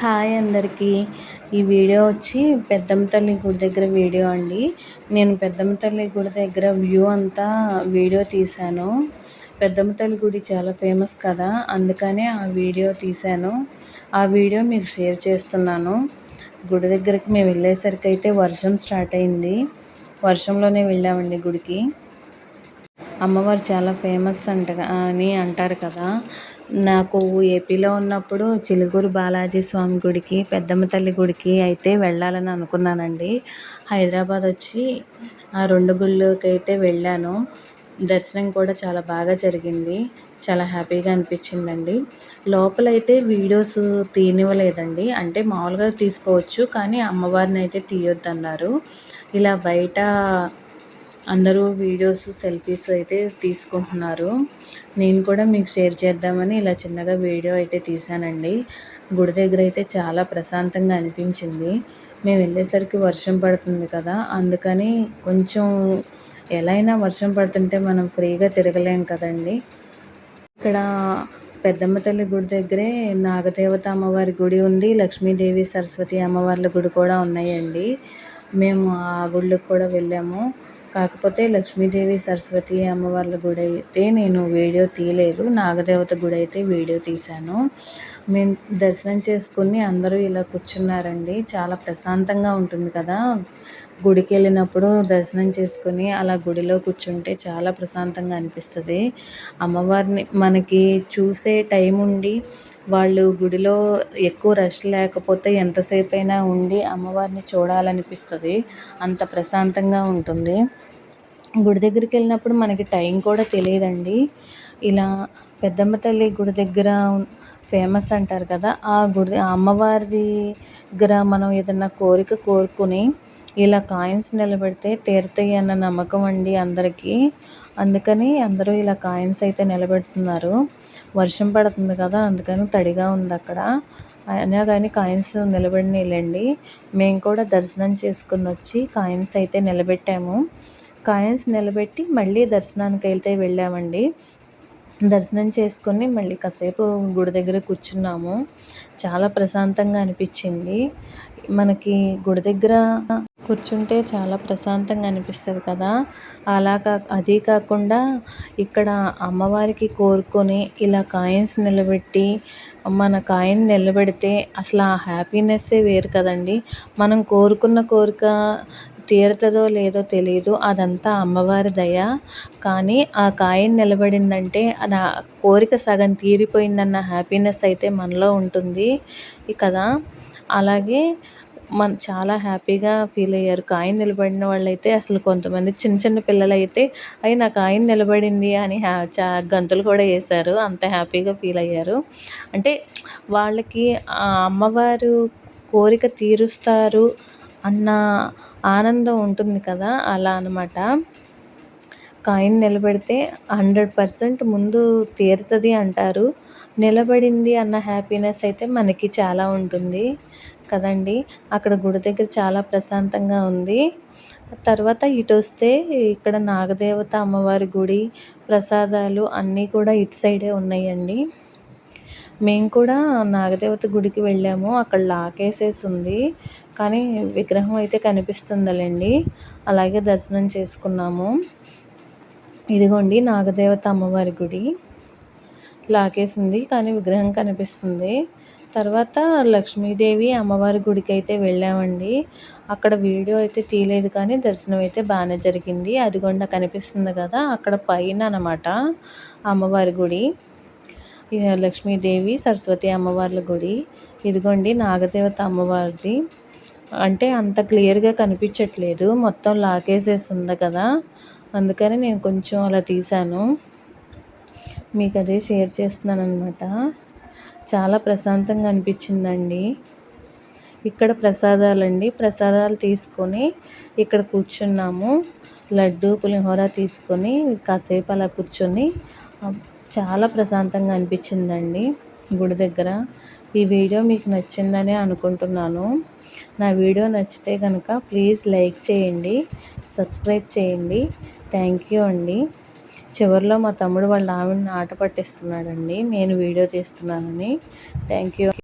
Hi అందరికీ. ఈ video వచ్చి పెద్దమ్మ తల్లి గుడి దగ్గర వీడియో అండి. నేను పెద్దమ్మ తల్లి గుడి దగ్గర వ్యూ అంతా వీడియో తీశాను. పెద్దమ్మ తల్లి గుడి చాలా ఫేమస్ కదా అందుకనే ఆ వీడియో తీశాను. ఆ వీడియో మీకు షేర్ చేస్తున్నాను. గుడి దగ్గరికి మేము వెళ్ళేసరికి అయితే వర్షం స్టార్ట్ అయింది. వర్షంలోనే వెళ్ళామండి గుడికి. అమ్మవారు చాలా ఫేమస్ అంట అని అంటారు కదా నాకు ఏపీలో ఉన్నప్పుడు చిలుకూరు బాలాజీ స్వామి గుడికి పెద్దమ్మ తల్లి గుడికి అయితే వెళ్ళాలని అనుకున్నానండి. హైదరాబాద్ వచ్చి ఆ రెండు గుళ్ళకి అయితే వెళ్ళాను. దర్శనం కూడా చాలా బాగా జరిగింది. చాలా హ్యాపీగా అనిపించిందండి. లోపలైతే వీడియోస్ తీయనివ్వలేదండి. అంటే మామూలుగా తీసుకోవచ్చు కానీ అమ్మవారిని అయితే తీయొద్దన్నారు. ఇలా బయట అందరూ వీడియోస్ సెల్ఫీస్ అయితే తీసుకుంటున్నారు. నేను కూడా మీకు షేర్ చేద్దామని ఇలా చిన్నగా వీడియో అయితే తీశానండి. గుడి దగ్గర అయితే చాలా ప్రశాంతంగా అనిపించింది. మేము వెళ్ళేసరికి వర్షం పడుతుంది కదా అందుకని కొంచెం ఎలా అయినా వర్షం పడుతుంటే మనం ఫ్రీగా తిరగలేం కదండి. ఇక్కడ పెద్దమ్మ తల్లి గుడి దగ్గరే నాగదేవత అమ్మవారి గుడి ఉంది. లక్ష్మీదేవి సరస్వతి అమ్మవార్ల గుడి కూడా ఉన్నాయండి. మేము ఆ గుళ్ళకి కూడా వెళ్ళాము. కాకపోతే లక్ష్మీదేవి సరస్వతి అమ్మవార్ల గుడి అయితే నేను వీడియో తీయలేదు. నాగదేవత గుడి అయితే వీడియో తీశాను. మేము దర్శనం చేసుకుని అందరూ ఇలా కూర్చున్నారండి. చాలా ప్రశాంతంగా ఉంటుంది కదా. గుడికి వెళ్ళినప్పుడు దర్శనం చేసుకుని అలా గుడిలో కూర్చుంటే చాలా ప్రశాంతంగా అనిపిస్తుంది. అమ్మవారిని మనకి చూసే టైం ఉండి వాళ్ళు గుడిలో ఎక్కువ రష్ లేకపోతే ఎంతసేపు అయినా ఉండి అమ్మవారిని చూడాలనిపిస్తుంది. అంత ప్రశాంతంగా ఉంటుంది. గుడి దగ్గరికి వెళ్ళినప్పుడు మనకి టైం కూడా తెలియదండి. ఇలా పెద్దమ్మ తల్లి గుడి దగ్గర ఫేమస్ అంటారు కదా ఆ గుడి అమ్మవారి దగ్గర మనం ఏదన్నా కోరిక కోరుకుని ఇలా కాయిన్స్ నిలబెడితే తీరుతాయి అన్న నమ్మకం అండి అందరికీ. అందుకని అందరూ ఇలా కాయిన్స్ అయితే నిలబెడుతున్నారు. వర్షం పడుతుంది కదా అందుకని తడిగా ఉంది అక్కడ. అయినా కానీ కాయిన్స్ నిలబడినాయిలేండి మేము కూడా దర్శనం చేసుకుని వచ్చి కాయిన్స్ అయితే నిలబెట్టాము. కాయిన్స్ నిలబెట్టి మళ్ళీ దర్శనానికి అయితే వెళ్ళామండి. దర్శనం చేసుకొని మళ్ళీ కాసేపు గుడి దగ్గర కూర్చున్నాము. చాలా ప్రశాంతంగా అనిపించింది. మనకి గుడి దగ్గర కూర్చుంటే చాలా ప్రశాంతంగా అనిపిస్తుంది కదా. అలా కా అది కాకుండా ఇక్కడ అమ్మవారికి కోరుకొని ఇలా కాయిన్స్ నిలబెట్టి మన కాయిన్ నిలబెడితే అసలు ఆ హ్యాపీనెస్సే వేరు కదండి. మనం కోరుకున్న కోరిక తీరుతుందో లేదో తెలియదు అదంతా అమ్మవారి దయ. కానీ ఆ కాయిన్ నిలబడిందంటే అది కోరిక సగం తీరిపోయిందన్న హ్యాపీనెస్ అయితే మనలో ఉంటుంది. కదా. అలాగే మన చాలా హ్యాపీగా ఫీల్ అయ్యారు. కాయిన్ నిలబడిన వాళ్ళైతే అసలు కొంతమంది చిన్న చిన్న పిల్లలైతే అయి నా కాయిన్ నిలబడింది అని హ్యా చా గంతులు కూడా వేశారు. అంత హ్యాపీగా ఫీల్ అయ్యారు. అంటే వాళ్ళకి అమ్మవారు కోరిక తీరుస్తారు అన్న ఆనందం ఉంటుంది కదా అలా అనమాట కాయిన్ నిలబెడితే హండ్రెడ్ పర్సెంట్ ముందు తీరుతుంది అంటారు. నిలబడింది అన్న హ్యాపీనెస్ అయితే మనకి చాలా ఉంటుంది కదండి. అక్కడ గుడి దగ్గర చాలా ప్రశాంతంగా ఉంది. తర్వాత ఇటు వస్తే ఇక్కడ నాగదేవత అమ్మవారి గుడి ప్రసాదాలు అన్నీ కూడా ఇటు సైడే ఉన్నాయండి. మేము కూడా నాగదేవత గుడికి వెళ్ళాము. అక్కడ లాకేసేసి ఉంది. కానీ విగ్రహం అయితే కనిపిస్తుందిలేండి. అలాగే దర్శనం చేసుకున్నాము. ఇదిగోండి నాగదేవత అమ్మవారి గుడి. లాకేసింది కానీ విగ్రహం కనిపిస్తుంది. తర్వాత లక్ష్మీదేవి అమ్మవారి గుడికి అయితే వెళ్ళామండి. అక్కడ వీడియో అయితే తీయలేదు కానీ దర్శనం అయితే బాగానే జరిగింది. అదిగొండ కనిపిస్తుంది కదా అక్కడ పైన అనమాట అమ్మవారి గుడి. లక్ష్మీదేవి సరస్వతి అమ్మవార్ల గుడి. ఇదిగోండి నాగదేవత అమ్మవారిది. అంటే అంత క్లియర్గా కనిపించట్లేదు. మొత్తం లాకేసేసి ఉంది కదా అందుకని నేను కొంచెం అలా తీశాను. మీకు అదే షేర్ చేస్తున్నాను అనమాట చాలా ప్రశాంతంగా అనిపించిందండి. ఇక్కడ ప్రసాదాలండి. ప్రసాదాలు తీసుకొని ఇక్కడ కూర్చున్నాము. లడ్డు పులిహోర తీసుకొని కాసేపు అలా కూర్చొని చాలా ప్రశాంతంగా అనిపించిందండి గుడి దగ్గర. ఈ వీడియో మీకు నచ్చిందని అనుకుంటున్నాను. నా వీడియో నచ్చితే కనుక ప్లీజ్ లైక్ చేయండి సబ్స్క్రైబ్ చేయండి. థ్యాంక్ యూ అండి. చివరిలో మా తమ్ముడు వాళ్ళ ఆవిడని ఆట పట్టిస్తున్నాడండి. నేను వీడియో తీస్తున్నానని థ్యాంక్ యూ